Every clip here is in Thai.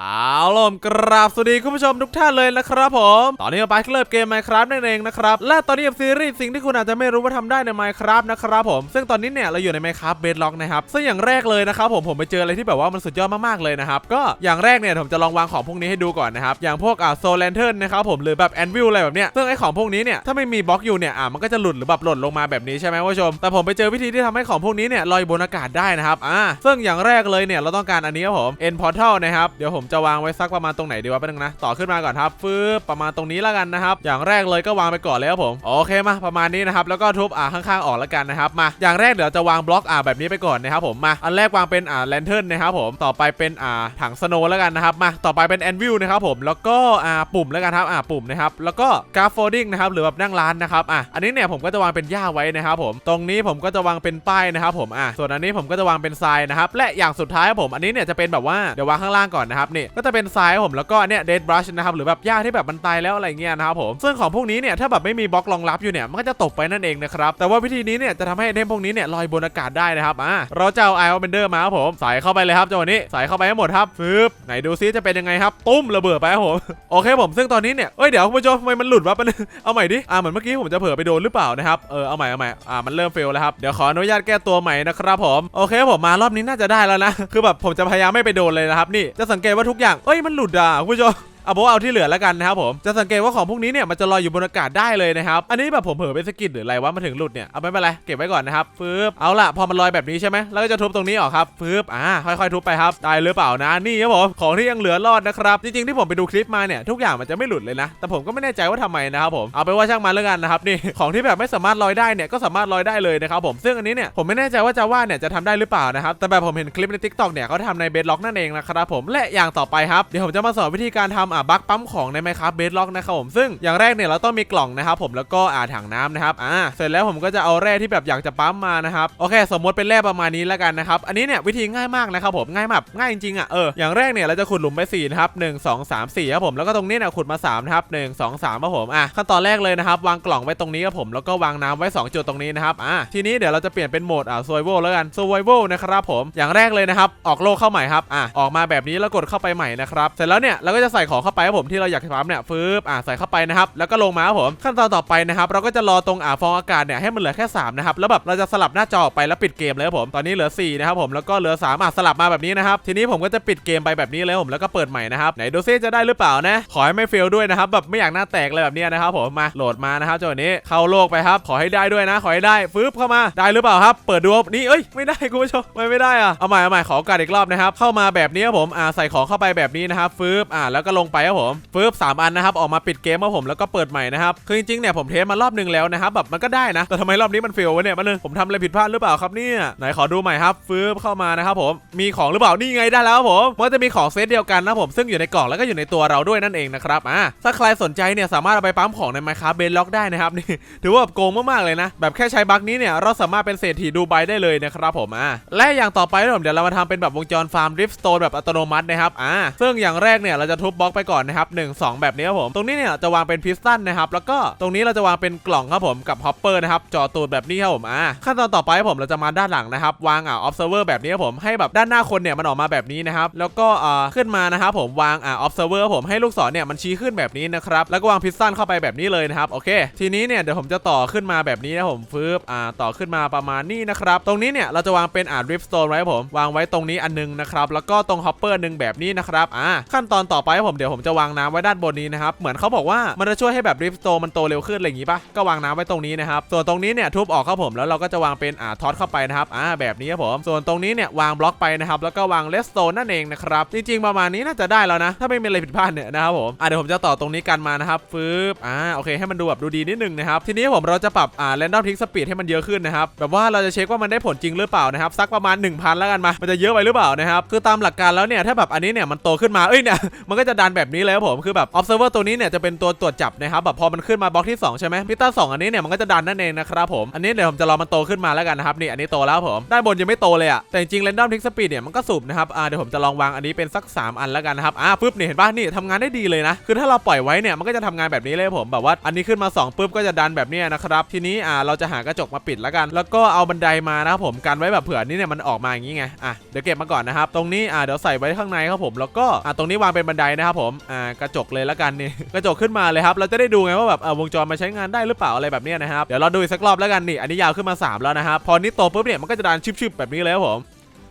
เอาล่ะกราบสวัสดีคุณผู้ชมทุกท่านเลยนะครับผม ตอนนี้เราไปเริ่มเกม Minecraft นั่นเองนะครับ และตอนนี้กับซีรีส์สิ่งที่คุณอาจจะไม่รู้ว่าทำได้ใน Minecraft นะครับผม ซึ่งตอนนี้เนี่ยเราอยู่ใน Minecraft Bedrock นะครับ ซึ่งอย่างแรกเลยนะครับผมผมไปเจออะไรที่แบบว่ามันสุดยอดมากๆเลยนะครับ ก็อย่างแรกเนี่ยผมจะลองวางของพวกนี้ให้ดูก่อนนะครับ อย่างพวกอ่าโซลแลนเทิร์นนะครับผมหรือแบบแอนวิลอะไรแบบเนี้ย ซึ่งไอของพวกนี้เนี่ยถ้าไม่มีบล็อกอยู่เนี่ยอ่ามันก็จะหลุดหรือแบบหล่นลงมาแบบนี้ใช่ไหมผู้ชม แต่ผมไปเจอวิธีที่ทำให้ของพวกนี้เนี่ยลอยบนอากาศได้นะครับอ่าซึ่งอย่างแรกเลยเนี่ยเราต้องการอันนี้ครับผม end portal นะครับเดี๋ยวผมจะวางไว้สักประมาณตรงไหนดีวะแป๊บนึงนะ ต่อขึ้นมาก่อนครับฟืบประมาณตรงนี้แล้วกันนะครับ อย่างแรกเลยก็วางไปก่อนเลยครับผม โอเคมาประมาณนี้นะครับ แล้วก็ทุบอ่าข้างๆออกแล้วกันนะครับ มา อย่างแรกเดี๋ยวจะวางบล็อกอ่าแบบนี้ไปก่อนนะครับผม มา อันแรกวางเป็นอ่าแลนเทิร์นนะครับผม ต่อไปเป็นอ่าถังสโนว์แล้วกันนะครับ มา ต่อไปเป็นแอนวิลนะครับผม แล้วก็อ่าปุ่มแล้วกันครับ อ่าปุ่มนะครับ แล้วก็กราฟโฟดิ้งนะครับ หรือแบบนั่งร้านนะครับ อะ อันนี้เนี่ยผมก็จะวางเป็นหญ้าไว้นะครับผม ตรงนี้ผมก็จะวางเป็นป้ายนะครับผม อะ ส่วนอันนี้ผมก็จะวางเป็นทรายนะครับ และอย่างสุดท้ายครับผม อันนี้เนี่ยจะเป็นแบบว่า เดี๋ยววางข้างล่างก่อนนะครับนี่ก็จะเป็นทรายผมแล้วก็เนี่ยเดดบรัชนะครับหรือแบบหญ้าที่แบบมันตายแล้วอะไรเงี้ยนะครับผมซึ่งของพวกนี้เนี่ยถ้าแบบไม่มีบล็อกรองรับอยู่เนี่ยมันก็จะตกไปนั่นเองนะครับแต่ว่าวิธีนี้เนี่ยจะทำให้ไอเทมพวกนี้เนี่ยลอยบนอากาศได้นะครับอะเราจะเอาไอออเบนเดอร์มาครับผมใส่เข้าไปเลยครับจังหวะนี้ใส่เข้าไปให้หมดครับฟึบไหนดูซิจะเป็นยังไงครับตุ้มระเบิดไปครับผมโอเคผมซึ่งตอนนี้เนี่ยเอ้ยเดี๋ยวคุณผู้ชมทำไมมันหลุดวะมันเอาใหม่ดิอ่าเหมือนเมื่อกี้ผมจะเผลอไปโดนหรือเปล่านะครับเออเอาใหม่เอาใหม่อ่ามันเริ่มเฟลแล้วครับเดี๋ยวขออนุญาตแก้ตัวใหม่นะครับผมโอเคผมมารอบนี้น่าจะได้แล้วนะคือแบบผมจะพยายามไม่ไปโดนเลยนะครับนี่จะสังเกตว่าทุกอย่าง เอ้ยมันหลุดอะคุณผู้ชม เอาบอกว่าเอาที่เหลือแล้วกันนะครับผมจะสังเกตว่าของพวกนี้เนี่ยมันจะลอยอยู่บนอากาศได้เลยนะครับอันนี้แบบผมเผลอไปสกิดหรืออะไรวะมาถึงหลุดเนี่ยเอาไม่เป็นไรเก็บไว้ก่อนนะครับฟึบเอาล่ะพอมันลอยแบบนี้ใช่ไหมแล้วก็จะทุบตรงนี้ออกครับฟึบอ่าค่อยๆทุบไปครับได้หรือเปล่านะนี่ครับผมของที่ยังเหลือรอดนะครับจริงๆที่ผมไปดูคลิปมาเนี่ยทุกอย่างมันจะไม่หลุดเลยนะ แต่ผมก็ไม่แน่ใจว่าทำไมนะครับผมเอาไปว่าช่างมันแล้วกันนะครับนี่ของที่แบบไม่สามารถลอยได้เนี่ยก็สามารถลอยได้เลยนะครับผมซึ่งอันนี้เนี่ยผมไม่แน่ใจว่าจะว่าเนี่ยจะทำได้หรือเปล่านะครับแต่แบบผมเห็นคลิปใน TikTok เนี่ยเขาทำในเบสล็อกนั่นเองนะครับผมและอย่างต่อไปครับเดี๋ยวผมจะมาสอนวิธีการทำอ่าบัคปั๊มของใน Minecraft Bedrock นะครับผมซึ่งอย่างแรกเนี่ยเราต้องมีกล่องนะครับผมแล้วก็อ่าถังน้ำนะครับอ่าเสร็จแล้วผมก็จะเอาแร่ที่แบบอยากจะปั๊มมานะครับโอเค สมมติเป็นแร่ประมาณนี้แล้วกันนะครับอันนี้เนี่ยวิธีง่ายมากนะครับผมง่ายแบบง่ายจริงๆอะเอออย่างแรกเนี่ยเราจะขุดหลุมไป4นะครับ1 2 3 4ครับผมแล้วก็ตรงนี้เนี่ยขุดมา3นะครับ1 2 3ครับผมอะขั้นตอนแรกเลยนะครับวางกล่องไว้ตรงนี้ครับผมแล้วก็วางน้ำไว้ 2 จุดตรงนี้นะครับอะทีนี้เดี๋ยวเราจะเปลี่ยนเป็นโหมดอ่า survival แล้วกัน survival นะครับผมอย่างแรกเลยนะครับออกโลกเข้าใหม่ครับอะออกมาแบบนี้แล้วกดเข้าไปใหม่นะครับเสร็จแล้วเนี่ยเราก็จะใส่ของเข้าไปครับผมที่เราอยากปั๊มเนี่ยฟืบอะใส่เข้าไปนะครับแล้วก็ลงมาครับผมขั้นตอนต่อไปนะครับเราก็จะรอตรงอ่าฟองอากาศเนี่ยให้มันเหลือแค่3นะครับแล้วแบบเราจะสลับหน้าจอออกไปแล้วปิดเกมเลยครับผมตอนนี้เหลือ4นะครับผมแล้วก็เหลือ3อะสลับมาแบบนี้นะครับทีนี้ผมก็จะปิดเกมไปแบบนี้เลยครับผมแล้วก็เปิดใหม่นะครับไหนดูซิจะได้หรือเปล่านะขอให้ไม่เฟลด้วยนะครับแบบไม่อยากหน้าแตกเลยแบบนี้นะครับผมมาโหลดมานะครับจังหวะนี้เข้าโลกไปครับขอให้ได้ด้วยนะ ขอให้ได้ฟึบเข้ามาได้หรือเปล่าครับ เปิดดูนี่เอ้ยไม่ได้คุณผู้ชมไม่ไม่ได้อะเอาใหม่เอาใหม่ขอโอกาสอีกรอบนะครับเข้ามาแบบนี้ครับผมอ่าใส่ของเข้าไปแบบนี้นะครับฟึบอ่าแล้วก็ลงไปครับผมฟึบสามอันนะครับออกมาปิดเกมครับผมแล้วก็เปิดใหม่นะครับคือจริงๆเนี่ยผมเทสมารอบหนึงแล้วนะครับแบบมันก็ได้นะแต่ทำไมรอบนี้มันเฟลวะเนี่ยมันเลยผมทำอะไรผิดพลาดหรือเปล่าครับเนี่ยไหนขอดูใหม่ครับฟึบเข้ามานะครับผมมีของหรือเปล่านี่ไงได้แล้วครับผมมันจะมีของเซตเดียวกันนะผมซึ่งอยู่ในกล่องแล้วก็อยู่ในตัวเราด้วยนั่นเองนะครับอ่าถ้าใครสนใจเนี่ยสามารถเอาไปปั๊มของใน Minecraft Bedrock ได้นะครับนี่ถือว่าแบบโกงมากๆเลยนะ แบบแค่ใช้บั๊กนี้เนี่ยเราสามารถเป็นเศรษฐีดูไบได้เลยนะครับผมอ่าและอย่างต่อไปผมเดี๋ยวเรามาทำเป็นแบบวงจรฟาร์มริฟสโตนแบบอัตโนมัตินะครับอ่าซึ่งอย่างแรกเนี่ยเราจะทุบบล็อกไปก่อนนะครับหนึ่งสองแบบนี้ครับผมตรงนี้เนี่ยจะวางเป็นพิสตันนะครับแล้วก็ตรงนี้เราจะวางเป็นกล่องครับผมกับฮอปเปอร์นะครับจอตูดแบบนี้ครับผมอ่าขั้นตอนต่อไปครับผมเราจะมาด้านหลังนะครับวางอ่า observer แบบนี้ครับผมให้แบบด้านหน้าคนเนี่ยมันออกมาแบบนี้นะครับแล้วก็อ่าขึ้นมานะครับผมวางอ่า observer ครับผมให้ลูกศรเนี่ยมันชี้ขึ้นแบบนี้นะครับแล้วก็วางพิสตันเข้าไปแบบนี้เลยนะครับโอเค ทีนี้เนี่ยเดี๋ยวผมจะต่อขึ้นมาแบบนี้นะผมฟืบอ่าต่อขึ้นมาประมาณนี้นะครับตรงนี้เนี่ยเราจะวางเป็นอ่า drip stone ไว้ครับผมวางไว้ตรงนี้อันนึงนะครับแล้วก็ตรง hopper หนึ่งแบบนี้นะครับอ่าขั้นตอนต่อไปผมเดี๋ยวผมมจะวางน้ำไว้ด้านบนนี้นะครับ เหมือนเขาบอกว่ามันจะช่วยให้แบบ drip stone มันโตเร็วขึ้นอะไรอย่างงี้ปะก็วางน้ำไว้ตรงนี้นะครับ ส่วนตรงนี้เนี่ยทุบออกครับผมแล้วเราก็จะวางเป็นอ่าท็อตเข้าไปนะครับอ่าแบบนี้ครับผม ส่วนตรงนี้เนี่ยวางบล็อกไปนะครับแล้วก็วาง redstone นั่นเองนะครับจริงๆประมาณนี้น่าจะได้แล้วนะ ถ้าไม่มีอะไรผิดพลาดเนี่ยนะครับผมอ่าเดี๋ยวผมจะต่อตรงนี้กันมานะครับฟืบอ่าโอเคให้มันดูแบบดูดีนิดนึงนะครับทีนี้ผมเราจะปรับอ่า random tick speed ให้มันเยอะขึ้นนะครับแบบว่าเราจะเช็คว่ามันได้ผลจริงหรือเปล่านะครับสักประมาณ 1000 แล้วกันมามันจะเยอะไปหรือเปล่านะครับคือตามหลักการแล้วเนี่ยถ้าแบบอันนี้เนี่ยมันโตขึ้นมาเอ้ยเนี่ยมันก็จะดันแบบนี้เลยครับผมคือแบบ observer ตัวนี้เนี่ยจะเป็นตัวตรวจจับนะครับแบบพอมันขึ้นมาบล็อกที่ 2 ใช่ไหมพิต้าสองอันนี้เนี่ยมันก็จะดันนั่นเองนะครับผมอันนี้เดี๋ยวผมจะรอมันโตขึ้นมาแล้วกันนะครับนี่อันนี้โตแล้วผมด้านบนยังไม่โตเลยอะแต่จริงๆ random tick speed เนี่ยมันก็สูบนะครับอ่าเดี๋ยวผมจะลองวางอันนี้เป็นสัก 3 อันแล้วกันนะครับอ่าปึ๊บนี่เห็นป่ะนี่ทำงานได้ดีเลยนะคือถ้าเราปล่อยไว้เนี่ยมันก็จะทำงานแบบนี้เลยผมแบบว่าอันนี้ขึ้นมา2ปุ๊บก็จะดันแบบนี้นะครับทีนี้อ่าเราจะหากระจกมาปิดแล้วกัน แล้วก็เอาบันไดมานะครับผมกันไว้แบบเผื่อนี่เนี่ยมันออกมาอย่างงี้ไงอะเดี๋ยวเก็บมาก่อนนะครับตรงนี้อ่าเดี๋ยวใส่ไว้ข้างในครับผมแล้วก็อ่าตรงนี้วางเป็นบันไดนะครับผมอ่ากระจกเลยละกันนี่กระจกขึ้นมาเลยครับ เราจะได้ดูไงว่าแบบวงจรมาใช้งานได้หรือเปล่าอะไรแบบนี้นะครับเดี๋ยวเราดูอีกสักรอบแล้วกันนี่อันนี้ยาวขึ้นมา 3 แล้วนะครับพอนี้โตปุ๊บเนี่ยมันก็จะดันชิบๆแบบนี้เลยครับผม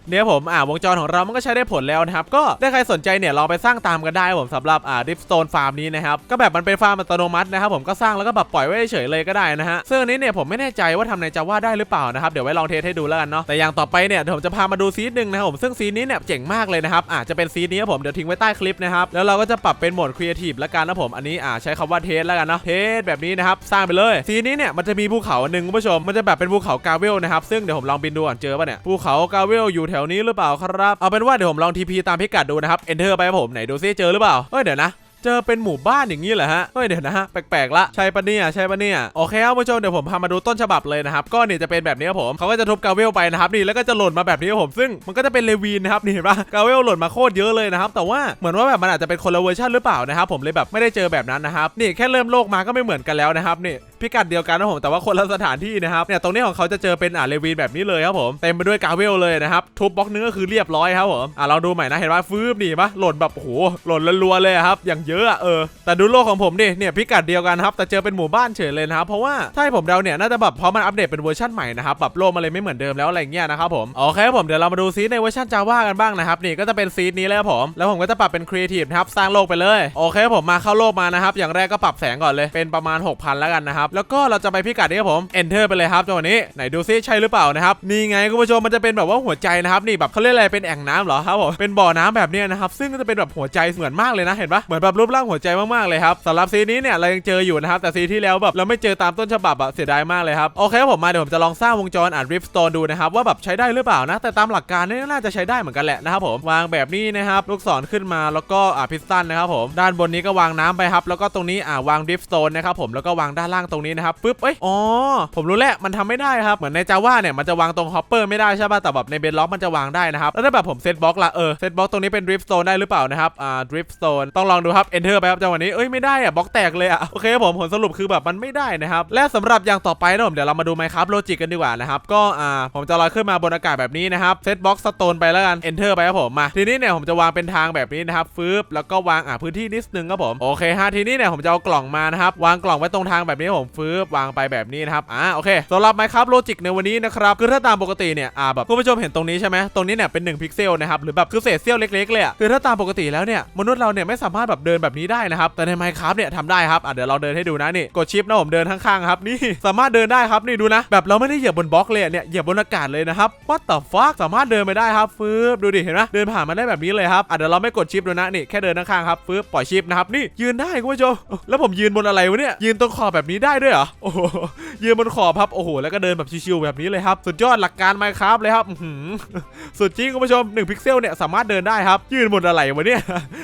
เนี่ยผมอ่าวงจรของเรามันก็ใช้ได้ผลแล้วนะครับก็ถ้าใครสนใจเนี่ยลองไปสร้างตามกันได้ผมสำหรับอ่าดิฟสโตนฟาร์มนี้นะครับก็แบบมันเป็นฟาร์มอัตโนมัตินะครับผมก็สร้างแล้วก็แบบปล่อยไว้เฉยเลยก็ได้นะฮะซึ่งอันนี้เนี่ยผมไม่แน่ใจว่าทำในจาว่าได้หรือเปล่านะครับเดี๋ยวไว้ลองเทสให้ดูแล้วกันเนาะแต่อย่างต่อไปเนี่ยเดี๋ยวผมจะพามาดูซีดหนึ่งนะครับผมซึ่งซีดนี้เนี่ยเจ๋งมากเลยนะครับอ่าจะเป็นซีดนี้ผมเดี๋ยวทิ้งไว้ใต้คลิปนะครับแล้วเราก็จะปรับเป็นโหมดครีเอทีฟล้วกันนะผมอันนี้อ่าใช้คำว่าเทสแล้วกันเนาะเทสแบบนี้นะครับสร้างไปเลยซีนี้เนี่ยมันจะมีภูเขาหนึ่งคุณผู้ชมมันจะแบบเป็นภูเขากาเวลนะครับซึ่งเดี๋ยวผมลองบินดูก่อนเจอป่ะเนี่ยภูเขากาเวลอยู่แถถวนี้หรือเปล่าครับ เอาเป็นว่าเดี๋ยวผมลองทีพีตามพิกัดดูนะครับ เอนเตอร์ไปครับผมไหนดูซิเจอหรือเปล่าเฮ้ยเดี๋ยวนะ เจอเป็นหมู่บ้านอย่างนี้เหรอฮะเฮ้ยเดี๋ยวนะฮะแปลกๆละใช่ปะเนี่ยใช่ปะเนี่ยโอเคครับผู้ชมเดี๋ยวผมพามาดูต้นฉบับเลยนะครับก็เนี่ยจะเป็นแบบนี้ครับผมเขาก็จะทุบกาเวลไปนะครับนี่แล้วก็จะหล่นมาแบบนี้ครับผมซึ่งมันก็จะเป็นเลวีนนะครับนี่เห็นปะกาเวลหล่นมาโคตรเยอะเลยนะครับแต่ว่าเหมือนว่าแบบมันอาจจะเป็นคนละเวอร์ชันหรือเปล่านะครับผมเลยแบบไม่ได้เจอแบบนั้นนะครับนี่แค่เริ่มโลกมาก็ไม่เหมือนกันแล้วนะครับนี่พิกัดเดียวกันนะผมแต่ว่าคนละสถานที่นะครับเนี่ยตรงนี้ของเขาจะเจอเป็นอ่าเลวีนแบบนี้เลยครับผมเต็มไปด้วยกาเวลเลยนะครับทุบบล็อกนึงก็คือเรียบร้อยครับผมอะลองดูใหม่นะเห็นว่าฟืบนี่ปะหล่นแบบโอ้โหหล่นรัวๆเลยครับอย่างเยอะอะเออแต่ดูโลกของผมดิเนี่ยพิกัดเดียวกันครับแต่เจอเป็นหมู่บ้านเฉยเลยนะครับเพราะว่าถ้าให้ผมเดาเนี่ยน่าจะแบบเพราะมันอัปเดตเป็นเวอร์ชันใหม่นะครับแบบโลกมันเลยไม่เหมือนเดิมแล้วอะไรเงี้ยนะครับผมโอเคครับผมเดี๋ยวเรามาดูซีดในเวอร์ชันจาว่ากันบ้างนะครับนี่ก็จะเป็นซีดนี้เลยครับผมแล้วผมก็จะปรับเป็นครีเอทีฟนะครับสร้างโลกไปเลยโอเคผมมาเข้าโลกมานะครับอย่างแรกก็ปรับแสงก่อนเลยเป็นประมาณ 6,000 แล้วกันนะครับแล้วก็เราจะไปพิกัดนี้ครับผม enter ไปเลยครับจังหวะนี้ไหนดูซิใช่หรือเปล่านะครับนี่ไงคุณผู้ชมมันจะเป็นแบบว่าหัวใจนะครับนี่แบบเขาเรียกอะไรเป็นแอ่งน้ำเหรอครับผมเป็นบ่อน้ำแบบนี้นะครับซึ่งก็จะเป็นแบบหัวใจเหมือนมากเลยนะเห็นปะเหมือนแบบรูปร่างหัวใจมากๆเลยครับสำหรับซีนี้เนี่ยเรายังเจออยู่นะครับแต่ซีที่แล้วแบบเราไม่เจอตามต้นฉบับอะเสียดายมากเลยครับโอเคครับผมมาเดี๋ยวผมจะลองสร้างวงจรอ่านริฟสโตนดูนะครับว่าแบบใช้ได้หรือเปล่านะแต่ตามหลักการนี่น่าจะใช้ได้เหมือนกันแหละนะครับผมวางแบบนี้นะครับลูกศรขึ้นมาแล้วก็อ่าพิสตันนะครับผมด้านบนนี้ก็วางน้ำไปครับแล้วก็ตรงนี้อ่าวางริฟสโตนนะครับผมแล้วก็วางด้านล่างตรงนี้นะครับปึ๊บเอ้ยอ๋อผมรู้แล้วมันทำไม่ได้ครับเหมือนในจาว่าเนี่ยมันจะวางตรงฮอปเปอร์ไม่ได้ใช่ป่ะแต่แบบในเบนล็อกมันจะวางได้นะครับแล้วถ้าแบบผมเซตบล็อกละเออเซตบล็อกตรงนี้เป็นริฟสโตนได้หรือเปล่านะครับอ่าริฟสโตนต้องลองดูครับ enter ไปครับจังหวะนี้เอ้ยไม่ได้อะบล็อกแตกเลยอะโอเคครับผมผลสรุปคือแบบมันไม่ได้นะครับและสำหรับอย่างต่อไปนะผมเดี๋ยวเรามาดู Minecraft Logic กันดีกว่านะครับก็อ่าผมจะลอยขึ้นมาบนอากาศแบบนี้นะครับเซตบล็อกสโตนไปแล้วกัน enter ไปครับผมมาทีนี้เนี่ยผมจะวางเป็นทางแบบนี้นะครับฟืบแล้วก็วางอ่าพื้นที่นิดนึงครับผมโอเคฮะทีนี้เนี่ยผมจะเอากล่องมานะครับวางกล่องไว้ตรงทางแบบนี้ผมฟืบวางไปแบบนี้นะครับอ่าโอเคสำหรับ Minecraft Logic ในวันนี้นะครับคือถ้าตามปกติเนี่ยอ่าแบบคุณผู้ชมเห็นตรงนี้ใช่ไหมตรงนี้เนี่ยเป็น1พิกเซลนะครับหรือแบบคือเศษเสี้ยวเล็กๆเลยอะคือถ้าตามปกติแล้วเนี่ยมนุษย์เราเนี่ยไม่สามารถแบบเดินนแบบนี้ได้นะครับ แต่ใน Minecraft เนี่ยทำได้ครับอะเดี๋ยวเราเดินให้ดูนะนี่กดชิปนะผมเดินข้างๆครับนี่สามารถเดินได้ครับนี่ดูนะ แบบเราไม่ได้เหยียบบนบล็อกเลยเนี่ยเหยียบบนอากาศเลยนะครับ what the fuck สามารถเดินไปได้ครับฟืบดูดิเห็นไหมเดินผ่านมาได้แบบนี้เลยครับอะเดี๋ยวเราไม่กดชิปดูนะนี่แค่เดินข้างๆครับฟืบปล่อยชิปนะครับนี่ยืนได้คุณผู้ชมแล้วผมยืนบนอะไรวะเนี่ยยืนตรงขอบแบบนี้ได้ด้วยเหรอโอ้โหยืนบนขอบครับโอ้โหแล้วก็เดินแบบชิวๆแบบนี้เลยครับสุดยอดหลักการ Minecraft เลยครับสุดจริงคุณผู้ชม1พิกเซลเนี่ยสามารถเดินได้ครับยืนบนอะไรวะเนี่ย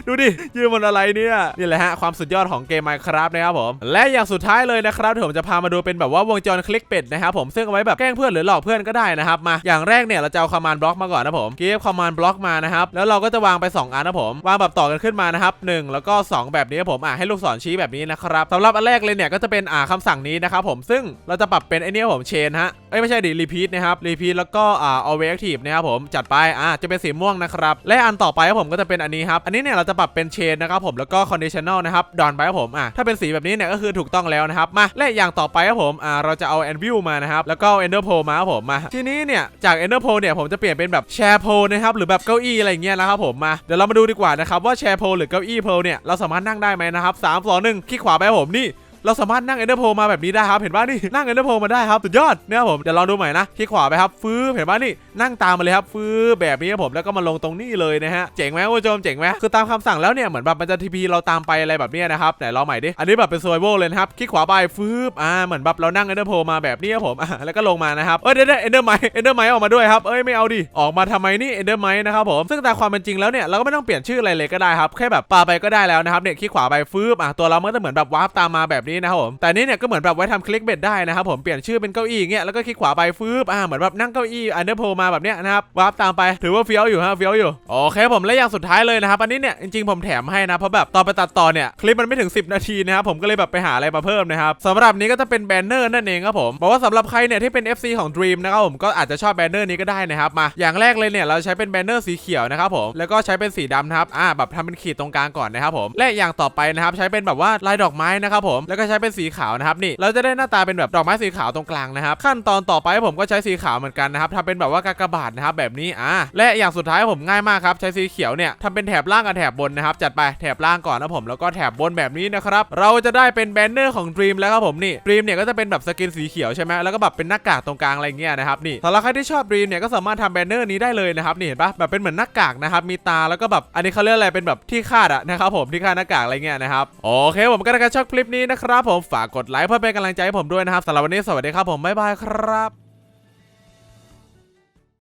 ดูดิยืนบนอะไรเนี่ยนี่แหละฮะความสุดยอดของเกม Minecraft นะครับผมและอย่างสุดท้ายเลยนะครับเดี๋ยวผมจะพามาดูเป็นแบบว่าวงจรคลิกเป็ดนะครับผมซึ่งเอาไว้แบบแกล้งเพื่อนหรือหลอกเพื่อนก็ได้นะครับมาอย่างแรกเนี่ยเราจะเอาคอมมานด์บล็อกมาก่อนนะผมเก็บคอมมานด์บล็อกมานะครับแล้วเราก็จะวางไป 2 อันนะผมวางแบบต่อกันขึ้นมานะครับหนึ่งแล้วก็ 2 แบบนี้ผมอะให้ลูกศรชี้แบบนี้นะครับสำหรับอันแรกเลยเนี่ยก็จะเป็นอ่าคำสั่งนี้นะครับผมซึ่งเราจะปรับเป็นไอเนี้ยผมเชนฮะเอ้ยไม่ใช่ดิรีพีทนะครับรีพีทแล้วก็อ่า always active นะครับผมจัดไปอ่าจะเป็นสีม่วงนะครับและอันต่อไปครับผมก็จะเป็นอันนี้ครับอันนี้เนี่ยเราจะปรับเป็นเชนนะครับผมแล้วก็ conditional นะครับดอนไปครับผมอะถ้าเป็นสีแบบนี้เนี่ยก็คือถูกต้องแล้วนะครับมาและอย่างต่อไปครับผมอ่าเราจะเอา anvil มานะครับแล้วก็เอา ender pole มาครับผมมาทีนี้เนี่ยจาก ender pole เนี่ยผมจะเปลี่ยนเป็นแบบ chair pole นะครับหรือแบบเก้าอี้อะไรเงี้ยนะครับผมมาเดี๋ยวเรามาดูดีกว่านะครับว่า chair pole หรือเก้าอี้ pole เนี่ยเราสามารถนั่งได้ไหมนะครับสามสองหนึ่งคลิกขวาไปครับผมนี่ เราสามารถนั่งเอนเดอร์โพมาแบบนี้ได้ครับ เห็นป่ะนี่นั่งเอนเดอร์โพมาได้ครับสุดยอดเนี่ยผมเดี๋ยวลองดูใหม่นะคลิกขวาไปครับฟื้บเห็นป่ะนี่นั่งตามมาเลยครับฟื้บแบบนี้ผมแล้วก็มาลงตรงนี้เลยนะฮะเจ๋งไหมคุณผู้ชมเจ๋งไหมคือตามคำสั่งแล้วเนี่ยเหมือนแบบมันจะทีพีเราตามไปอะไรแบบนี้นะครับไหนลองใหม่ดิอันนี้แบบเป็น survival เลยนะครับคลิกขวาไปฟื้บอ่าเหมือนแบบเรานั่งเอนเดอร์โพมาแบบนี้ครับผมอะแล้วก็ลงมานะครับเอ้ยเดี๋ยวเอนเดอร์ไมเอนเดอร์ไมออกมาด้วยครับเอ้ยไม่เอาดิออกมาทำไมนี่เอนเดอร์ไมนะครับผมซึ่งตามความเป็นจริงแล้วเนี่ยเราก็ไม่ต้องเปลี่ยนชื่ออะไรเลยก็ได้ครับแค่แบบปาไปก็ได้แล้วนะครับเนี่ยคลิกขวาไปฟื้บอะตัวเราเมันก็จะเหมือนแบบวาร์ปตามมาแบบนี้นะครับผมแต่นี่เนี่ยก็เหมือนแบบไว้ทำคลิกเบ็ดได้นะครับผมเปลี่ยนชื่อเป็นเก้าอี้เงี้ยแล้วก็คลิกขวาไปฟื้บอะเหมือนแบบนั่งเก้าอี้อันเดอร์โพมาแบบเนี้ยนะครับวาร์ปตามไปถือว่าเฟี้ยวอยู่ฮะเฟี้ยวอยู่โอเคผมและอย่างสุดท้ายเลยนะครับอันนี้เนี่ยจริงๆผมแถมให้นะเพราะแบบตอนไปตัดต่อเนี่ยคลิปมันไม่ถึง 10 นาทีนะครับผมก็เลยแบบไปหาอะไรมาเพิ่มนะครับสำหรับนี้ก็จะเป็นแบนเนอร์นั่นเองครับผมบอกว่าสำหรับใครเนี่ยที่เป็น FC ของ Dream นะครับผมก็อาจจะชอบแบนเนอร์นี้ก็ได้นะครับมาอย่างแรกเลยเนี่ยเราใช้เป็นแบนเนอร์สีเขียวนะครับผมแล้วก็ใช้เป็นสีดำนะครับอ่าแบบทำเป็นขีดตรงกลางก่อนนะครับผมและอย่างต่อไปนะครับใช้เป็นแบบว่าลายดอกไม้นะครับผมแล้วกใช้เป็นสีขาวนะครับนี่เราจะได้หน้าตาเป็นแบบดอกไม้สีขาวตรงกลางนะครับขั้นตอนต่อไปผมก็ใช้สีขาวเหมือนกันนะครับทำเป็นแบบว่ากากบาทนะครับแบบนี้อ่าและอย่างสุดท้ายผมง่ายมากครับใช้สีเขียวเนี่ยทำเป็นแถบล่างกับแถบบนนะครับจัดไปแถบล่างก่อนนะผมแล้วก็แถบบนแบบนี้นะครับเราจะได้เป็นแบนเนอร์ของ Dream แล้วครับผมนี่ Dream เนี่ยก็จะเป็นแบบสกินสีเขียวใช่ไหมแล้วก็แบบเป็นหน้ากากตรงกลางอะไรเงี้ยนะครับนี่สำหรับใครที่ชอบ Dream เนี่ยก็สามารถทำแบนเนอร์นี้ได้เลยนะครับนี่เห็นปะแบบเป็นเหมือนหน้ากากนะครับมีตาแล้วก็แบบอันนี้เขาเรียกอะไรเป็นแบบที่คาดอะนะครับผมที่คาดหน้ากากอะไรเงี้ยนะครับโอเคผมก็ถ้ารชอบคลิปนี้นะครับผมฝากกดไลค์เพื่อเป็นกำลังใจให้ผมด้วยนะครับสำหรับวันนี้สวัสดีครับผมบ๊ายบายครับ